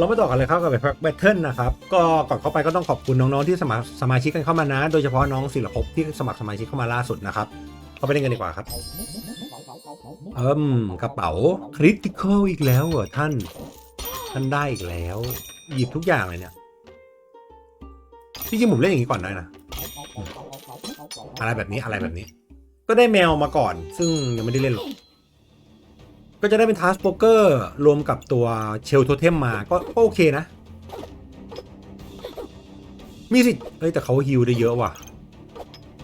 เราไม่ต่อกันเลยครับกับแบทเทิลนะครับก็ก่อนเข้าไปก็ต้องขอบคุณน้องๆที่สมัครสมาชิกกันเข้ามานะ โดยเฉพาะน้องศิลปภพที่สมัครสมาชิกเข้ามาล่าสุดนะครับเข้าไปเล่นกันดีกว่าครับเอิมกระเป๋าคริติคอลอีกแล้วเหรอท่าน ท่านได้อีกแล้ว หยิบทุกอย่างเลยเนี่ยที่จริงผมเล่นอย่างนี้ก่อนได้นะอะไรแบบนี้อะไรแบบนี้ ก็ได้แมวมาก่อน ซึ่งยังไม่ได้เล่นหรอก ก็จะได้เป็นทาสโ o เกอร์รวมกับตัวเชลโทเทมมาก็ก็โอเคนะ มีสิทธิ์เฮ้ยแต่เขาฮิวได้เยอะว่ะ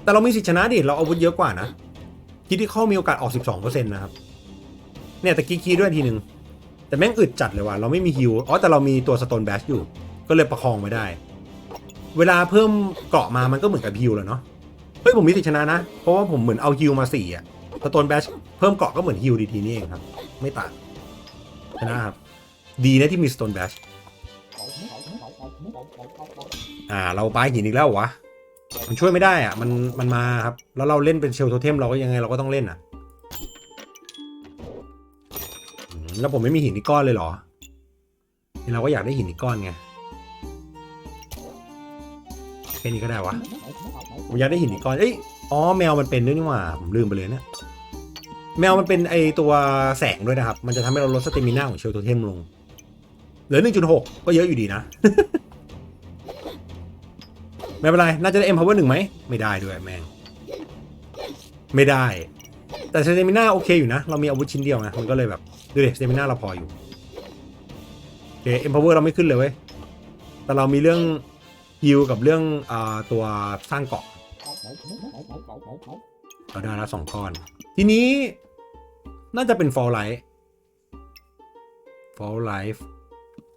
แต่เรามีสิทธิ์ชนะดิเราอาวุธเยอะกว่านะคิดที่เข้ามีโอกาสออก 12%นะครับ เนี่ยแต่กี้คีด้วยทีหนึ่งแต่แม่งอึดจัดเลยว่ะเราไม่มีฮิวอ๋อแต่เรามีตัวสโตนแบชอยู่ ก็เลยประคองไว้ได้ เวลาเพิ่มเกราะมามันก็เหมือนกับฮิวแหล้วเนาะเฮ้ยผมมีสิทธิ์ชนะนะ เพราะว่าผมเหมือนเอาฮิวมาสี่อะ สโตนแบชเพิ่มเกาะก็เหมือนฮิวดีๆนี่เองครับ ไม่ต่างชนะครับ ดีนะที่มีสโตนแบชอ่า เราปาหินอีกแล้ววะ มันช่วยไม่ได้อะ มันมันมาครับ แล้วเราเล่นเป็นเชลโทเทมเราก็ยังไงเราก็ต้องเล่นอะ แล้วผมไม่มีหินอีกก้อนเลยเหรอ เราก็อยากได้หินอีกก้อนไงแค่นี้ก็ได้วะผมอยากได้หินอีกก้อน เอ้ย อ๋อ แมวมันเป็นด้วยนี่หว่า ผมลืมไปเลยเนี่ย แมวมันเป็นไอตัวแสงด้วยนะครับ มันจะทำให้เราลดสเตมิน่าของเชลโทเทมลง เหลือ 1.6 ก็เยอะอยู่ดีนะ ไม่เป็นไร น่าจะได้ empower หนึ่งไหม ไม่ได้ด้วยแม่ง ไม่ได้ แต่สเตมิน่าโอเคอยู่นะ เรามีอาวุธชิ้นเดียวนะ มันก็เลยแบบ ดูดิสเตมิน่าเราพออยู่โอเค empower เราไม่ขึ้นเลยเว้ย แต่เรามีเรื่องฮิลกับเรื่องอาตัวสร้างเกาะเราได้แล้วสองก้อน ทีนี้ น่าจะเป็น fall life fall life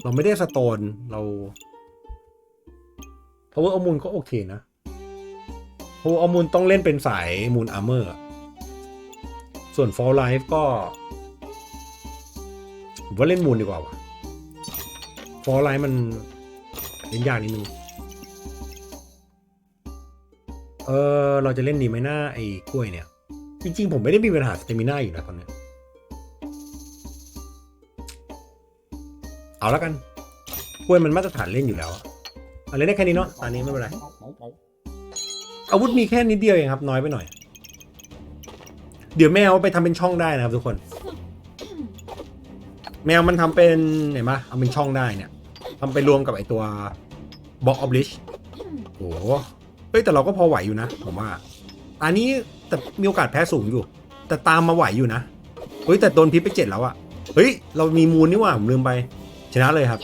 เราไม่ได้สโตนเรา power เอามูลก็โอเคนะ power เอมูลต้องเล่นเป็นสายมูลอาร์เมอร์ส่วน fall life ก็ผมว่าเล่นมูลดีกว่าวะ fall life มันเล่นยากนิดนึงเออเราจะเล่นดีไหมหน้าไอ้กล้วยเนี่ย จริง ๆ ผมไม่ได้มีปัญหาสเตมิน่าอยู่นะตอนเนี้ย เอาแล้วกันกล้วยมันมาตรฐานเล่นอยู่แล้วอะเอาเล่นได้แค่นี้เนาะตอนนี้ไม่เป็นไรอาวุธมีแค่นิดเดียวเองครับ น้อยไปหน่อย เดี๋ยวแมวไปทำเป็นช่องได้นะครับทุกคน แมวมันทำเป็นเห็นปะเอาเป็นช่องได้เนี่ยทำไปรวมกับไอตัวบ็อกออฟลิชโอ้โหเฮ้ยแต่เราก็พอไหวอยู่นะผมว่า อันนี้แต่มีโอกาสแพ้สูงอยู่ แต่ตามมาไหวอยู่นะเฮ้ยแต่โดนพิษไปเจ็ดแล้วอะเฮ้ยเรามีมูลนี่หว่าผมลืมไป ชนะเลยครับ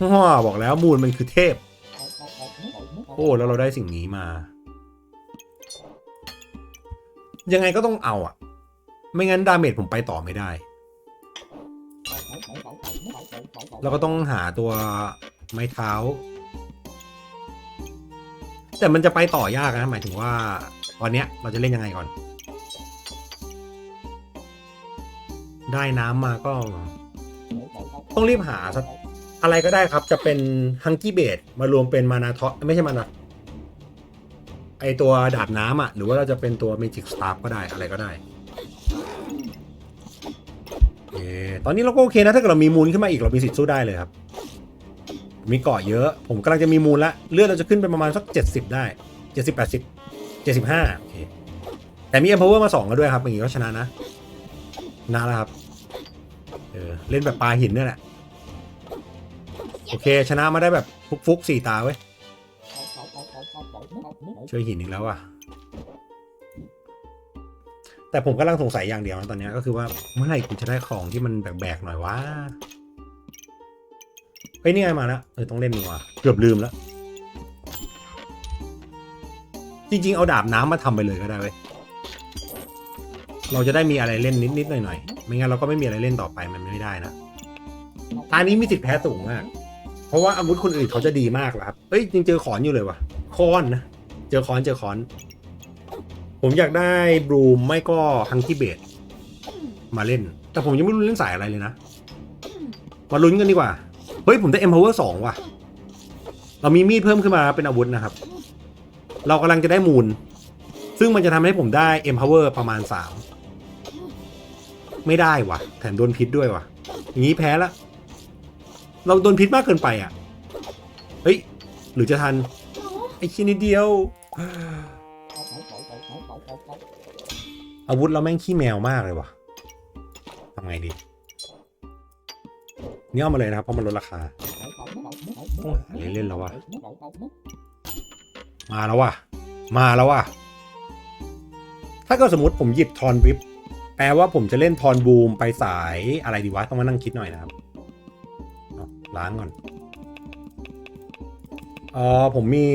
ฮ่อบอกแล้วมูลมันคือเทพ โอ้แล้วเราได้สิ่งนี้มา ยังไงก็ต้องเอาอะไม่งั้นดาเมจผมไปต่อไม่ได้ เราก็ต้องหาตัวไม้เท้า แต่มันจะไปต่อยากนะ หมายถึงว่าตอนเนี้ยเราจะเล่นยังไงก่อน ได้น้ำมาก็ ต้องรีบหาสักอะไรก็ได้ครับจะเป็นฮังกี้เบดมารวมเป็นมานาทอไม่ใช่มานาไอตัวดาบน้ำอะ หรือว่าเราจะเป็นตัวเมจิกสตาร์ก็ได้อะไรก็ได้โอตอนนี้เราก็โอเคนะถ้าเกิดเรามีมูลขึ้นมาอีกเรามีสิทธิ์สู้ได้เลยครับ มีเกาะเยอะ ผมกำลังจะมีมูลละเลือดเราจะขึ้นไปประมาณสักเจ็ดสิบได้เจ็ดสิบแปดสิบเจ็ดสิบห้าโอเคแต่มี empower มาสองแล้วด้วยครับอย่างงี้ก็ชนะนะชนะแล้วครับ เออเล่นแบบปลาหินเนี่ยแหละ โอเค ชนะมาได้แบบฟุกๆสี่ตาเว้ยช่วยหินอีกแล้วอะ แต่ผมกำลังสงสัยอย่างเดียวนะตอนนี้ก็คือว่าเมื่อไหร่กูจะได้ของที่มันแบกๆหน่อยวะเฮ้ยนี่ไงมาแล้วเออต้องเล่นดีกว่าเกือบลืมแล้ว จริง ๆ เอาดาบน้ำมาทำไปเลยก็ได้เว้ยเราจะได้มีอะไรเล่นนิดๆหน่อยๆ ไม่งั้นเราก็ไม่มีอะไรเล่นต่อไปมันไม่ได้นะตอนนี้มีสิทธิ์แพ้สูงมาก เพราะว่าอาวุธคนอื่นเขาจะดีมากแล้วครับเอ้ยจริงเจอขอนอยู่เลยว่ะคอนนะเจอคอนเจอคอน ผมอยากได้บลูมไม่ก็ฮังกี้เบดมาเล่น แต่ผมยังไม่รู้เรื่องสายอะไรเลยนะ มาลุ้นกันดีกว่า เฮ้ยผมได้ empower สองว่ะ เรามีมีดเพิ่มขึ้นมาเป็นอาวุธนะครับ เรากำลังจะได้มูล ซึ่งมันจะทำให้ผมได้ empower ประมาณสาม ไม่ได้ว่ะแถมโดนพิษด้วยว่ะอย่างนี้แพ้ละ เราโดนพิษมากเกินไปอะ เฮ้ย หรือจะทัน ไอ้ชิ้นนิดเดียว อาวุธเราแม่งขี้แมวมากเลยวะทำไงดี นี่เอามาเลยนะครับ เพราะมันลดราคาอ้ยหาเล่นๆแล้ววะมาแล้ววะมาแล้ววะถ้าเกิดสมมติผมหยิบทอนวิป แปลว่าผมจะเล่นทอนบูมไปสายอะไรดีวะ ต้องมานั่งคิดหน่อยนะครับล้างก่อนเออผมมี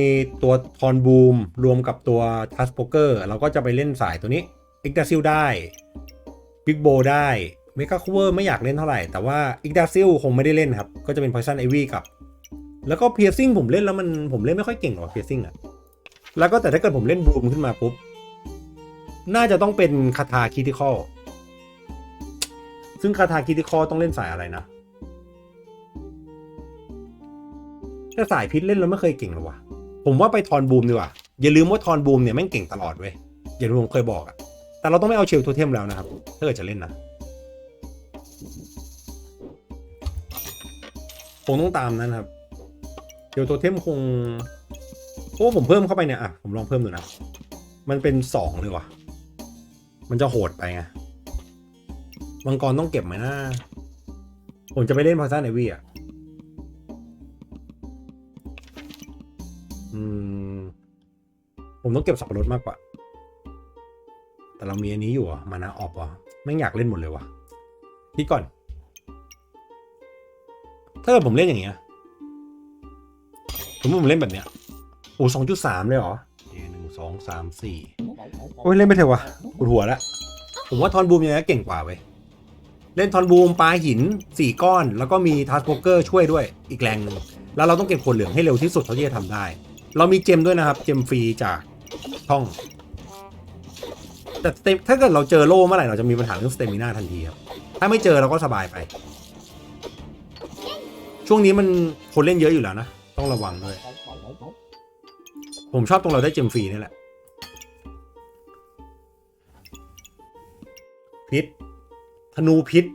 ตัวทอนบูมรวมกับตัวทัสโปเกอร์เราก็จะไปเล่นสายตัวนี้เอิกดาซิลได้บิ๊กโบได้เมกาคูเวอร์ไม่อยากเล่นเท่าไหร่ แต่ว่าเอิกดาซิลคงไม่ได้เล่นครับ ก็จะเป็นพอยซันไอวี่กับ แล้วก็เพียร์ซิ่งผมเล่นแล้วมันผมเล่นไม่ค่อยเก่งหรอกเพียร์ซิ่งอะแล้วก็แต่ถ้าเกิดผมเล่นบูมขึ้นมาปุ๊บน่าจะต้องเป็นคาถาคิติคอล ซึ่งคาถาคิติคอต้องเล่นสายอะไรนะถ้าสายพิษเล่นแล้วไม่เคยเก่งหรอวะผมว่าไปทอนบูมดีกว่า อย่าลืมว่าทอนบูมเนี่ยแม่งเก่งตลอดเว้ยอย่างที่ผมเคยบอกอะแต่เราต้องไม่เอาเชลโทเทมแล้วนะครับ ถ้าเกิดจะเล่นนะคงต้องตามนั้นครับเชลโทเทมคงโอ้ผมเพิ่มเข้าไปเนี่ยอะผมลองเพิ่มดูนะ มันเป็นสองเลยว่ะ มันจะโหดไปไง มังกรต้องเก็บไหมนะ ผมจะไปเล่นพาซ่าเนวี่อะ อืม ผมต้องเก็บสับปะรดมากกว่า แต่เรามีอันนี้อยู่อะ มานาออฟอะไม่งอยากเล่นหมดเลยว่ะพี่ก่อน ถ้าเกิดผมเล่นอย่างเงี้ยสมมติผมเล่นแบบเนี้ยโอ้สองจุดสามเลยเหรอหนึ่งสองสามสี่โอ้ยเล่นไม่เถอะวะปวดหัวแล้วผมว่าทอนบูมยังไงก็เก่งกว่าเว้ย เล่นทอนบูมปลาหินสี่ก้อน แล้วก็มีทัสโบเกอร์ช่วยด้วยอีกแรงหนึ่งแล้วเราต้องเก็บขวดเหลืองให้เร็วที่สุดเท่าที่จะทำได้ เรามีเจมด้วยนะครับ เจมฟรีจากช่อง แต่เต็มถ้าเกิดเราเจอโล่เมื่อไหร่เราจะมีปัญหาเรื่องสเตมินาทันทีครับถ้าไม่เจอเราก็สบายไป ช่วงนี้มันคนเล่นเยอะอยู่แล้วนะ ต้องระวังด้วย ผมชอบตรงเราได้เจมฟรีนี่แหละพิษ ธนูพิษ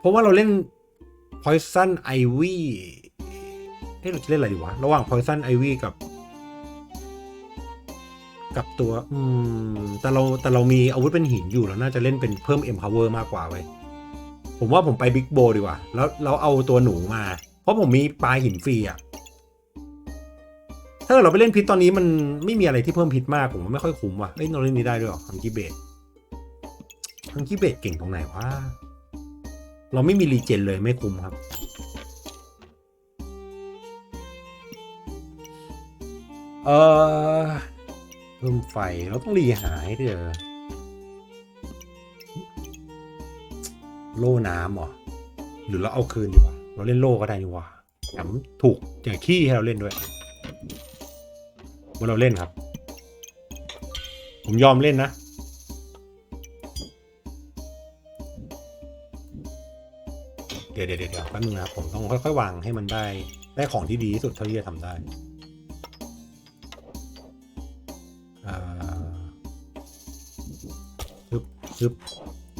เพราะว่าเราเล่น Poison Ivy เอ๊ะเราจะเล่นอะไรดีวะ ระหว่าง Poison Ivy กับ กับตัว อืม แต่เราแต่เรามีอาวุธเป็นหินอยู่เราน่าจะเล่นเป็นเพิ่ม Empower มากกว่าเว้ผมว่าผมไป Big Bow ดีกว่า แล้วเราเอาตัวหนูมา เพราะผมมีปลาหินฟรีอะถ้าเราไปเล่นพิษตอนนี้มันไม่มีอะไรที่เพิ่มพิษมาก ผมว่าไม่ค่อยคุ้มว่ะเอ้ยเราเล่นนี้ได้ด้วยเหรอฮังกี้เบ ฮังกี้เบดเก่งตรงไหนวะ เราไม่มีรีเจนเลยไม่คุ้มครับ เออเพิ่มไฟเราต้องรีหายเด้อโล่น้ำเหรอ หรือเราเอาคืนดีกว่าเราเล่นโล่ก็ได้นี่หว่าแถมถูกอย่างขี้ให้เราเล่นด้วยว่าเราเล่นครับ ผมยอมเล่นนะ ดี๋ยวเดี๋ยวเดี๋ยวแป๊บนึงนะครับผมต้องค่อยๆวางให้มันได้ได้ของที่ดีที่สุดเท่าที่จะทำได้ฮึบฮึบ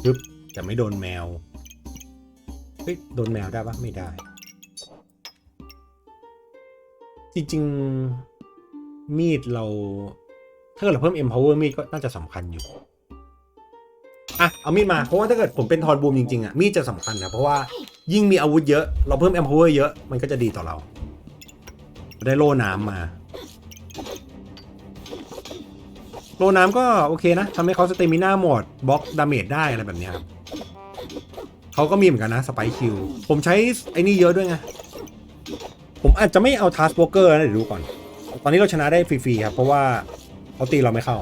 ฮึบแต่ไม่โดนแมวเฮ้ยโดนแมวได้ปะไม่ได้ จริงๆ มีดเรา ถ้าเกิดเราเพิ่ม empower มีดก็น่าจะสำคัญอยู่อะเอามีดมาเพราะว่าถ้าเกิดผมเป็นทอนบูมจริงๆอะมีดจะสำคัญนะเพราะว่า ยิ่งมีอาวุธเยอะ เราเพิ่ม empower เยอะ มันก็จะดีต่อเรา ได้โล่น้ำมา โล่น้ำก็โอเคนะทำให้เขาสเตมิน่าหมดบล็อกดาเมจได้อะไรแบบนี้ครับเขาก็มีเหมือนกันนะสไปคิว ผมใช้ไอ้นี่เยอะด้วยไง ผมอาจจะไม่เอาทัสโบเกอร์นะเดี๋ยวดูก่อน ตอนนี้เราชนะได้ฟรีๆครับ เพราะว่าเขาตีเราไม่เข้า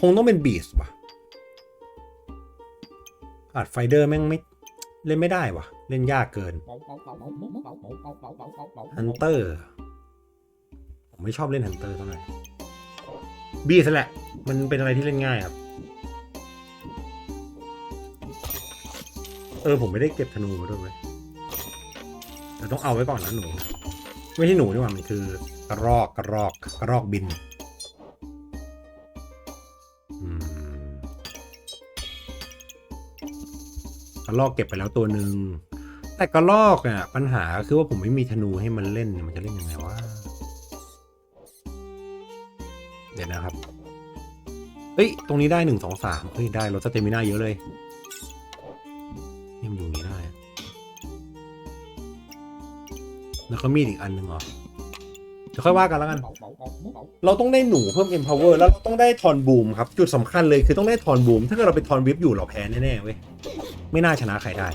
คงต้องเป็นบีสว่ะ อาจไฟเดอร์แม่งไม่เล่นไม่ได้วะเล่นยากเกินฮันเตอร์ผมไม่ชอบเล่นฮันเตอร์เท่าไหร่บีสแหละมันเป็นอะไรที่เล่นง่ายครับ เออผมไม่ได้เก็บธนูมาด้วยเว้ยแต่ต้องเอาไว้ก่อนนะหนู ไม่ใช่หนูนี่หว่ามันคือกระรอกกระรอกกระรอกบิน กระลอกเก็บไปแล้วตัวหนึ่งแต่กระลอกอะปัญหาคือว่าผมไม่มีธนูให้มันเล่นมันจะเล่นยังไงวะเดี๋ยวนะครับเฮ้ยตรงนี้ได้หนึ่งสองสามเฮ้ยได้ลดสเตมิน่าเยอะเลยยังอยู่นี่ได้ แล้วก็มีดอีกอันหนึ่งเหรอเดี๋ยวค่อยว่ากันแล้วกัน เราต้องได้หนูเพิ่ม empower แล้วเราต้องได้ทอนบูมครับ จุดสำคัญเลยคือต้องได้ทอนบูม ถ้าเกิดเราไปทอนวิปอยู่เราแพ้แน่ๆเว้ย ไม่น่าชนะใครได้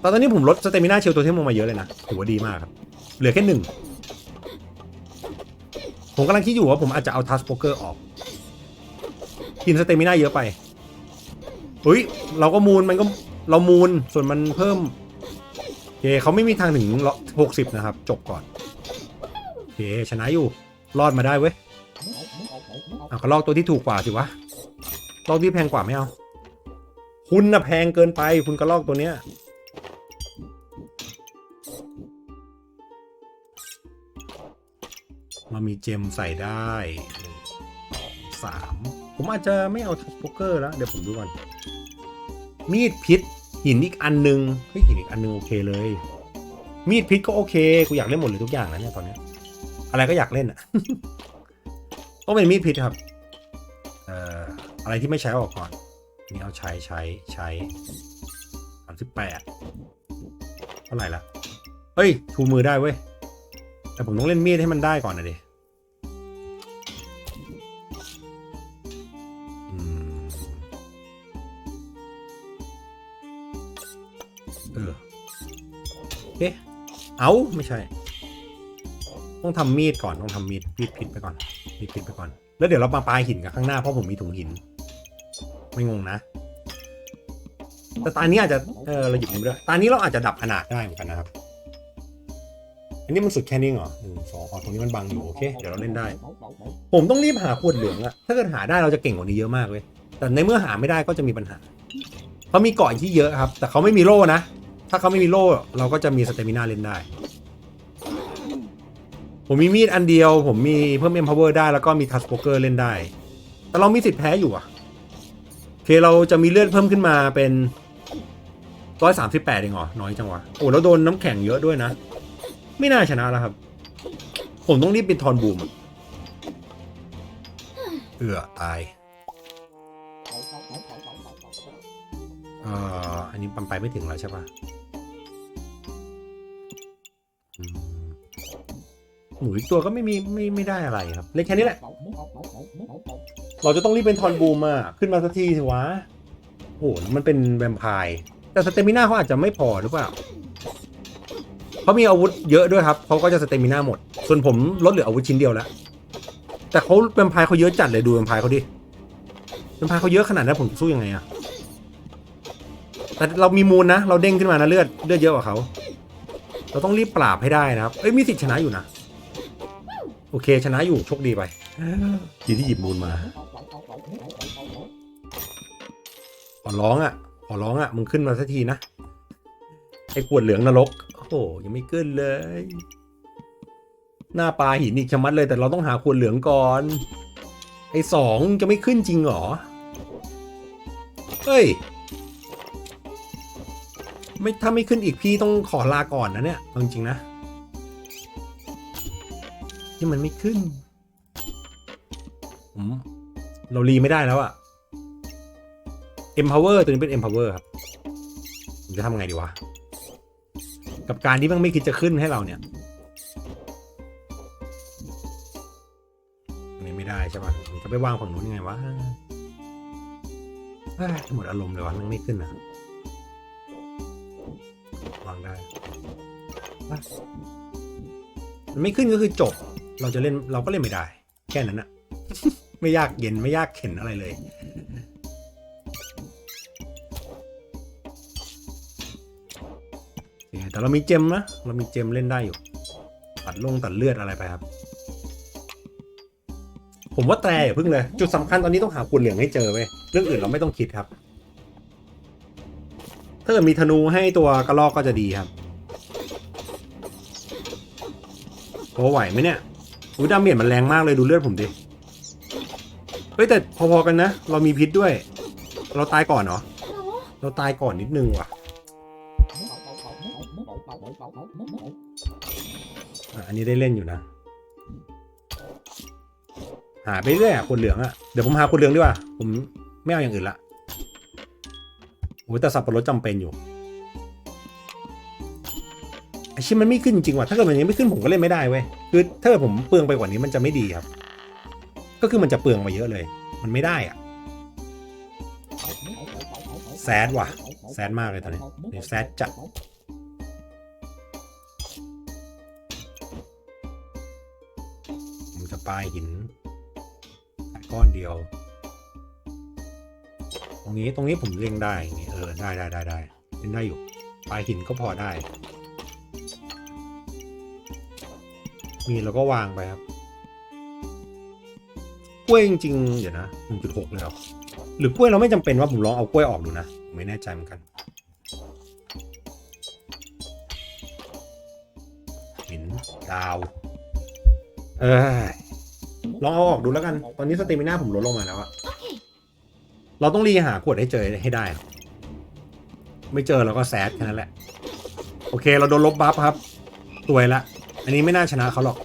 แต่ตอนนี้ผมลดสเตมิน่าเชลตัวเทมลงมาเยอะเลยนะ ถือว่าดีมากครับ เหลือแค่หนึ่ง ผมกำลังคิดอยู่ว่าผมอาจจะเอาทัสโปเกอร์ออก กินสเตมิน่าเยอะไปเฮ้ย เราก็มูลมันก็เรามูลส่วนมันเพิ่มโอเคเขาไม่มีทางถึงหกสิบนะครับ จบก่อนโอเคชนะอยู่ รอดมาได้เว้ยเอาก็ลอกตัวที่ถูกกว่าสิวะลอกที่แพงกว่าไม่เอา คุณน่ะแพงเกินไป คุณก็ลอกตัวเนี้ย มามีเจมใส่ได้หนึ่งสามผมอาจจะไม่เอาทัชโป๊กเกอร์แล้ว เดี๋ยวผมดูก่อน มีดพิษ หินอีกอันนึง เฮ้ยหินอีกอันนึงโอเคเลย มีดพิษก็โอเค กูอยากเล่นหมดเลยทุกอย่างแล้วเนี่ยตอนนี้ อะไรก็อยากเล่นอะ ต้องเป็นมีดพิษครับ เอ่อ อะไรที่ไม่ใช้ออกก่อน นี่เอาใช้ใช้ใช้สามสิบแปดเท่าไหร่ละเฮ้ยชูมือได้เว้ย แต่ผมต้องเล่นมีดให้มันได้ก่อนนะดิเออเอ๊ะเอาไม่ใช่ ต้องทำมีดก่อนต้องทำมีดมีดพิษไปก่อนมีดพิษไปก่อน แล้วเดี๋ยวเรามาปลายหินกับข้างหน้าเพราะผมมีถุงหิน ไม่งงนะ แต่ตานี้อาจจะเออเราหยิบมันไปด้วยตานี้เราอาจจะดับขนาดได้เหมือนกันนะครับ อันนี้มันสุดแค่นี้เหรอหนึ่งสองอ๋อตรงนี้มันบังอยู่โอเคเดี๋ยวเราเล่นได้ ผมต้องรีบหาขวดเหลืองอะถ้าเกิดหาได้เราจะเก่งกว่านี้เยอะมากเลย แต่ในเมื่อหาไม่ได้ก็จะมีปัญหาเขามีเกาะที่เยอะครับ แต่เขาไม่มีโล่นะ ถ้าเขาไม่มีโล่เราก็จะมีสเตมินาเล่นได้ ผมมีมีดอันเดียว ผมมีเพิ่ม empower ได้แล้วก็มีทัสโปเกอร์เล่นได้ แต่เรามีสิทธิ์แพ้อยู่อะ เคเราจะมีเลือดเพิ่มขึ้นมาเป็นร้อยสามสิบแปดเองเหรอ น้อยจังวะ โอ้แล้วโดนน้ำแข็งเยอะด้วยนะ ไม่น่าชนะแล้วครับ ผมต้องรีบเป็นทอนบูมเอือตายเอ่ออันนี้ปันไปไม่ถึงแล้วใช่ปะหมูอีกตัวก็ไม่มีไม่ไม่ได้อะไรครับ เล่นแค่นี้แหละ เราจะต้องรีบเป็นทอนบูมอะขึ้นมาสักทีสิวะโอ้โหมันเป็นแวมไพร์แต่สเตมิน่าเขาอาจจะไม่พอหรือเปล่าเขามีอาวุธเยอะด้วยครับเขาก็จะสเตมิน่าหมด ส่วนผมลดเหลืออาวุธชิ้นเดียวแล้ว แต่เขาแวมไพร์เขาเยอะจัดเลยดูแวมไพร์เขาดิแวมไพร์เขาเยอะขนาดนั้นผมสู้ยังไงอะแต่เรามีมูลนะ เราเด้งขึ้นมานะเลือดเลือดเยอะกว่าเขา เราต้องรีบปราบให้ได้นะครับ เอ้ยมีสิทธิ์ชนะอยู่นะ โอเคชนะอยู่โชคดีไป ทีที่หยิบมูลมาขอร้องอะขอร้องอะมึงขึ้นมาสักทีนะไอ้ขวดเหลืองนรกโอ้โหยังไม่ขึ้นเลย หน้าปลาหินอีกชะมัดเลยแต่เราต้องหาขวดเหลืองก่อน ไอ้สองจะไม่ขึ้นจริงเหรอเฮ้ยไม่ถ้าไม่ขึ้นอีกพี่ต้องขอลาก่อนนะเนี่ยจริงๆนะที่มันไม่ขึ้น เรารีไม่ได้แล้วอะ empower ตัวนี้เป็น empower ครับผมจะทำไงดีวะ กับการที่มันไม่คิดจะขึ้นให้เราเนี่ยนนี้ไม่ได้ใช่ป่ะผมจะไปวางฝั่งนู้นยังไงวะหมดอารมณ์เลยวะมันไม่ขึ้นนะวางได้มันไม่ขึ้นก็คือจบ เราจะเล่นเราก็เล่นไม่ได้ แค่นั้นอะ ไม่ยากเย็นไม่ยากเข็นอะไรเลย แต่เรามีเจมนะ เรามีเจมเล่นได้อยู่ ตัดลงตัดเลือดอะไรไปครับ ผมว่าแต่อย่าพึ่งเลย จุดสำคัญตอนนี้ต้องหาขวดเหลืองให้เจอเว้ยเรื่องอื่นเราไม่ต้องคิดครับ ถ้าเกิดมีธนูให้ตัวกระรอกก็จะดีครับโอ้ไหวไหมเนี่ยอุ้ยดาเมจมันแรงมากเลยดูเลือดผมดิ ฮ้ยแต่พอๆกันนะ เรามีพิษด้วย เราตายก่อนเหรอ เราตายก่อนนิดนึงว่ะอะอันนี้ได้เล่นอยู่นะ หาไปเรื่อยอะคนเหลืองอะเดี๋ยวผมหาคนเหลืองดีกว่า ผมไม่เอาอย่างอื่นละโอ้แต่สับปะรดจำเป็นอยู่ไอชิ้นมันไม่ขึ้นจริงว่ะถ้าเกิดมันยังไม่ขึ้นผมก็เล่นไม่ได้เว้ยคือถ้าเกิดผมเปลืองไปกว่านี้มันจะไม่ดีครับ ก็คือมันจะเปลืองไปเยอะเลย มันไม่ได้อะแซดว่ะ แซดมากเลยตอนนี้เนี่ยแซดจัด ผมจะปลายหินก้อนเดียว ตรงนี้ตรงนี้ผมเล่งได้ยงงี้เออได้ได้ได้ได้เล่นได้อยู่ ปลายหินก็พอได้ มีเราก็วางไปครับ ล้วยจริงๆ เดี๋ยวนะ1.6เลยเหรอหรือกล้วยเราไม่จำเป็นว่าผมลองเอากล้วยออกดูนะผมไม่แน่ใจเหมือนกันหินดาว เออลองเอาออกดูแล้วกัน ตอนนี้สเตมิน่าผมลดลงมาแล้วอะเราต้องรีหาขวดให้เจอให้ได้ครับไม่เจอเราก็แซดแค่นั้นแหละ โอเค เราโดนลบบัฟครับตัวยละ อันนี้ไม่น่าชนะเขาหรอก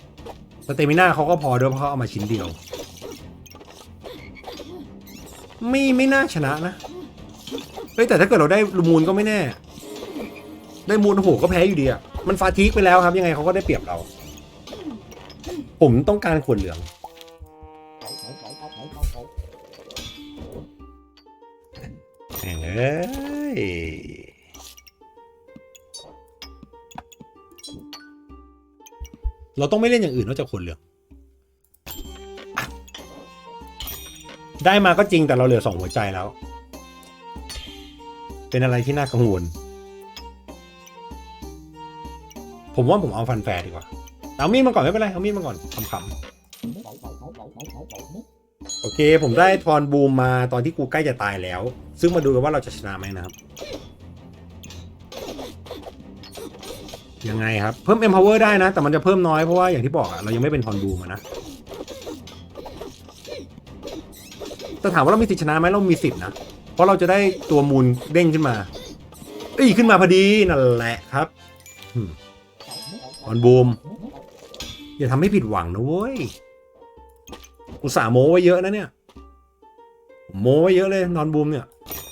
สเตมิน่าเขาก็พอด้วยเพราะเขาเอามาชิ้นเดียว ไม่ไม่น่าชนะนะเฮ้ยแต่ถ้าเกิดเราได้มูลก็ไม่แน่ ได้มูลโอ้โหก็แพ้อยู่ดีอะมันฟาทีกไปแล้วครับ ยังไงเขาก็ได้เปรียบเรา ผมต้องการขวดเหลืองแม่งเอ้ยเราต้องไม่เล่นอย่างอื่นนอกจากขวดเหลือง ได้มาก็จริงแต่เราเหลือสองหัวใจแล้ว เป็นอะไรที่น่ากังวล ผมว่าผมเอาฟันแฟร์ดีกว่า เอามีดมาก่อนไม่เป็นไร เอามีดมาก่อนขำๆโอเค ผมได้ทอนบูมมาตอนที่กูใกล้จะตายแล้ว ซึ่งมาดูกันว่าเราจะชนะไหมนะครับ ยังไงครับ เพิ่ม empower ได้นะ แต่มันจะเพิ่มน้อยเพราะว่าอย่างที่บอกอะเรายังไม่เป็นทอนบูมนะ แต่ถามว่าเรามีสิทธิชนะไหมเรามีสิทธินะ เพราะเราจะได้ตัวมูลเด้งขึ้นมาเอ้ยขึ้นมาพอดีนั่นแหละครับออนบูมอย่าทำให้ผิดหวังนะเว้ยอุตส่าห์โม้ไว้เยอะนะเนี่ย โม้ไว้เยอะเลยนอนบูมเนี่ย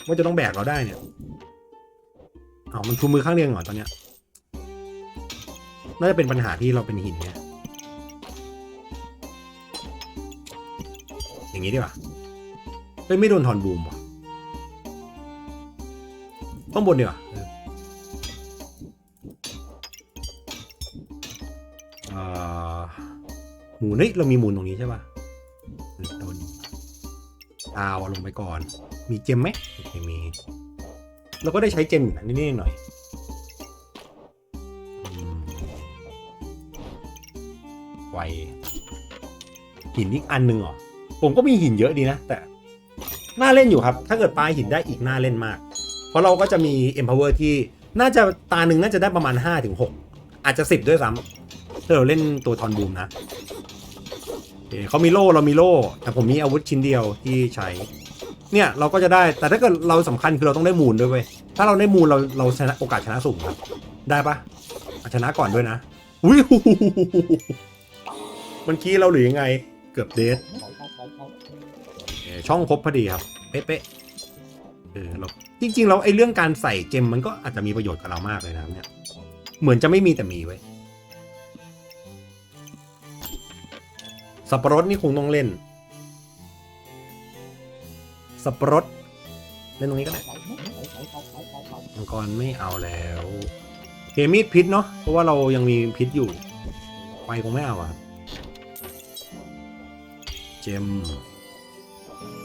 ว่าจะต้องแบกเราได้เนี่ยเอามันชูมือข้างเดียวเหรอตอนเนี้ยน่าจะเป็นปัญหาที่เราเป็นหินเนี่ยอย่างนี้ดีกว่า ฮ้ยไม่โดนทอนบูมว่ะต้องบนดีกว่าเออเอ่อหมูนเฮ้ยเรามีมูลตรงนี้ใช่ป่ะเออโดนดาวลงไปก่อน มีเจมไหมโอเคมี เราก็ได้ใช้เจมอยู่นะนิดๆหน่อยไวหินอีกอันหนึ่งเหรอ ผมก็มีหินเยอะดีนะ แต่ น่าเล่นอยู่ครับ ถ้าเกิดปลาหินได้อีกน่าเล่นมาก เพราะเราก็จะมี empower ที่น่าจะตาหนึ่งน่าจะได้ประมาณ5ถึง6อาจจะ 10 ด้วยซ้ำถ้าเราเล่นตัวทอนบูมนะเขามีโล่เรามีโล่แต่ผมมีอาวุธชิ้นเดียวที่ใช้ เนี่ยเราก็จะได้แต่ถ้าเกิดเราสำคัญคือเราต้องได้มูลด้วยเว้ยถ้าเราได้มูลเราเราชนะโอกาสชนะสูงครับ ได้ปะชนะก่อนด้วยนะอุ้ยมันคีย์เราหรือยังไง เกือบเดท ช่องครบพอดีครับ เป๊ะๆเออเราจริงๆเราไอ้เรื่องการใส่เจมมันก็อาจจะมีประโยชน์กับเรามากเลยนะครับเนี่ย เหมือนจะไม่มีแต่มีไว้ยสับปะรดนี่คงต้องเล่น สับปะรดเล่นตรงนี้ก็ได้มังกรไม่เอาแล้วเคมีดพิษเนาะเพราะว่าเรายังมีพิษอยู่ไฟคงไม่เอาอะเจม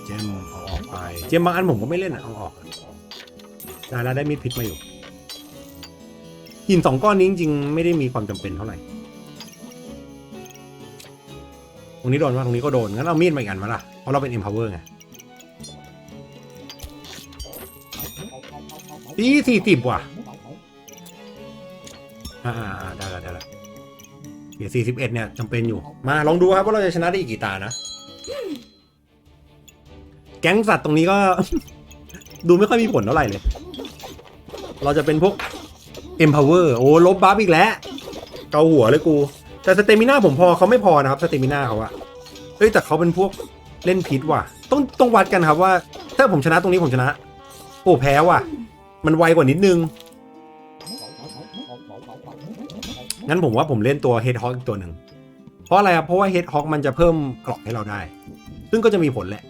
เจมเอาออกไป เจมบางอันผมก็ไม่เล่นอะเอาออกได้แล้วได้มีดพิษมาอยู่หินสองก้อนนี้จริงๆไม่ได้มีความจำเป็นเท่าไหร่ ตรงนี้โดนว่าตรงนี้ก็โดนงั้นเอามีดมาอีกอันมาล่ะเพราะเราเป็น empower ไงอีสี่สิบว่ะ อ่าๆๆได้แล้วได้แล้วเดี๋ยวสี่สิบเอ็ดเนี่ยจำเป็นอยู่ มาลองดูครับว่าเราจะชนะได้อีกกี่ตานะ แก๊งสัตว์ตรงนี้ก็ ดูไม่ค่อยมีผลเท่าไหร่เลย เราจะเป็นพวก empower โอ้ลบบัฟอีกแล้ว เกาหัวเลยกู แต่สเตมิน่าผมพอเขาไม่พอนะครับสเตมิน่าเขาอะเฮ้ยแต่เขาเป็นพวกเล่นพิษว่ะ ต้องต้องวัดกันครับว่า ถ้าผมชนะตรงนี้ผมชนะ โอ้แพ้ว่ะ มันไวกว่านิดนึง งั้นผมว่าผมเล่นตัว Head Hawk อีกตัวหนึ่ง เพราะอะไรครับเพราะว่า Head Hawk มันจะเพิ่มเกรอกให้เราได้ ซึ่งก็จะมีผลแหละ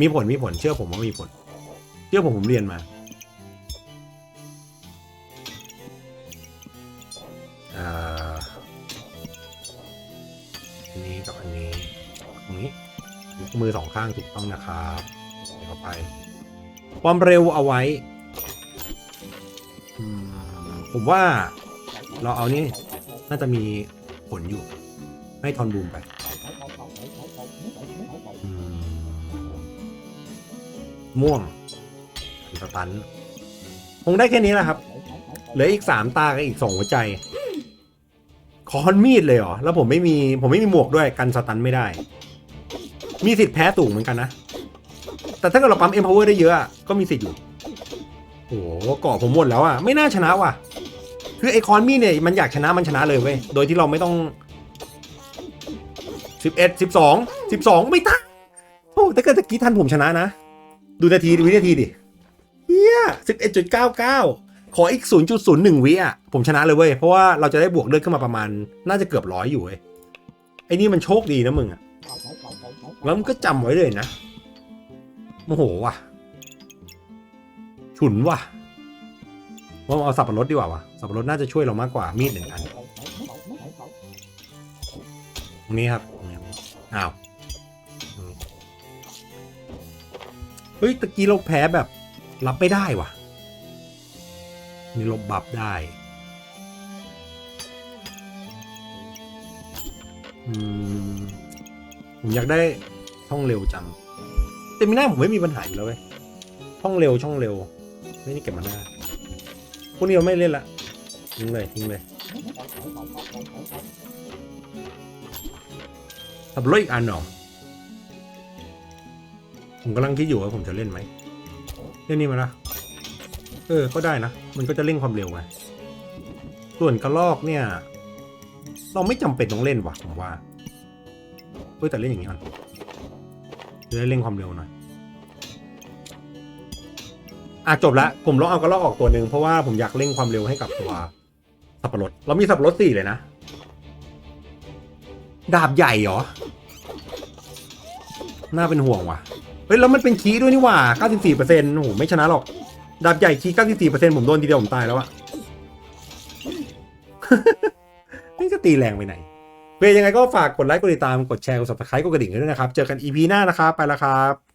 มีผลมีผลเชื่อผมว่ามีผล เชื่อผมผมเรียนมาอ่าอันนี้กับอันนี้ตรงนี้มือสองข้างถูกต้องนะครับเข้าไป ความเร็วเอาไว้ผมว่าเราเอานี่น่าจะมีผลอยู่ ให้ทอนบูมไป ม่วงสตันคงได้แค่นี้แหละครับ เหลืออีกสามตากับอีกสองหัวใจ คอนมีดเลยเหรอ แล้วผมไม่มีผมไม่มีหมวกด้วยกันสตันไม่ได้ มีสิทธิ์แพ้สูงเหมือนกันนะ แต่ถ้าเกิดเราปั๊ม empower ได้เยอะ ก็มีสิทธิ์อยู่โอ้โหเกาะผมหมดแล้วอะ ไม่น่าชนะว่ะ คือไอคอนมีดเนี่ยมันอยากชนะมันชนะเลยเว้ย โดยที่เราไม่ต้องสิบเอ็ดสิบสองสิบสองไม่ตั้งโอ้ถ้าเกิดตะกี้ทันผมชนะนะ ดูนาทีดูวินาทีดิเฮียสิบเอ็ดจุดเก้าเก้าขออีก 0.01 วิอะ ผมชนะเลยเว้ย เพราะว่าเราจะได้บวกเลือดขึ้นมาประมาณ น่าจะเกือบร้อยอยู่เว้ย ไอ้นี่มันโชคดีนะมึงอะ แล้วมึงก็จำไว้เลยนะ โมโหว่ะ ฉุนว่ะว่าเอาสับปะรดดีกว่าวะสับปะรดน่าจะช่วยเรามากกว่ามีดหนึ่งอันตรงนี้ครับ อ้าว เฮ้ยตะกี้เราแพ้แบบรับไม่ได้ว่ะนี่ลบบัฟได้ผมอยากได้ช่องเร็วจังแต่มีหน้าผมไม่มีปัญหาอยู่แล้วเว้ยช่องเร็วช่องเร็วไม่นี่เก็บมาหน้าพวกนี้เราไม่เล่นละทิ้งเลยทิ้งเลยสับปะรดอีกอันหรอ ผมกำลังคิดอยู่ว่าผมจะเล่นไหมเล่นนี่มาละเออ ก็ได้นะ มันก็จะเร่งความเร็วไงส่วนกระลอกเนี่ย เราไม่จำเป็นต้องเล่นว่ะผมว่าเฮ้ยแต่เล่นอย่างนี้ก่อนจะได้เร่งความเร็วหน่อยอะจบละผมลองเอากระลอกออกตัวหนึ่งเพราะว่าผมอยากเร่งความเร็วให้กับตัวสับปะรดเรามีสับปะรดสี่เลยนะ ดาบใหญ่เหรอ น่าเป็นห่วงว่ะ เฮ้ยแล้วมันเป็นคีย์ด้วยนี่หว่า 94%โอ้โหไม่ชนะหรอก ดาบใหญ่คีย์94%ผมโดนทีเดียวผมตายแล้วอะ นี่จะตีแรงไปไหนเป็นยังไงก็ฝากกดไลค์กดติดตามกดแชร์กด subscribe กดกระดิ่งด้วยนะครับ เจอกัน EP หน้านะครับ ไปแล้วครับ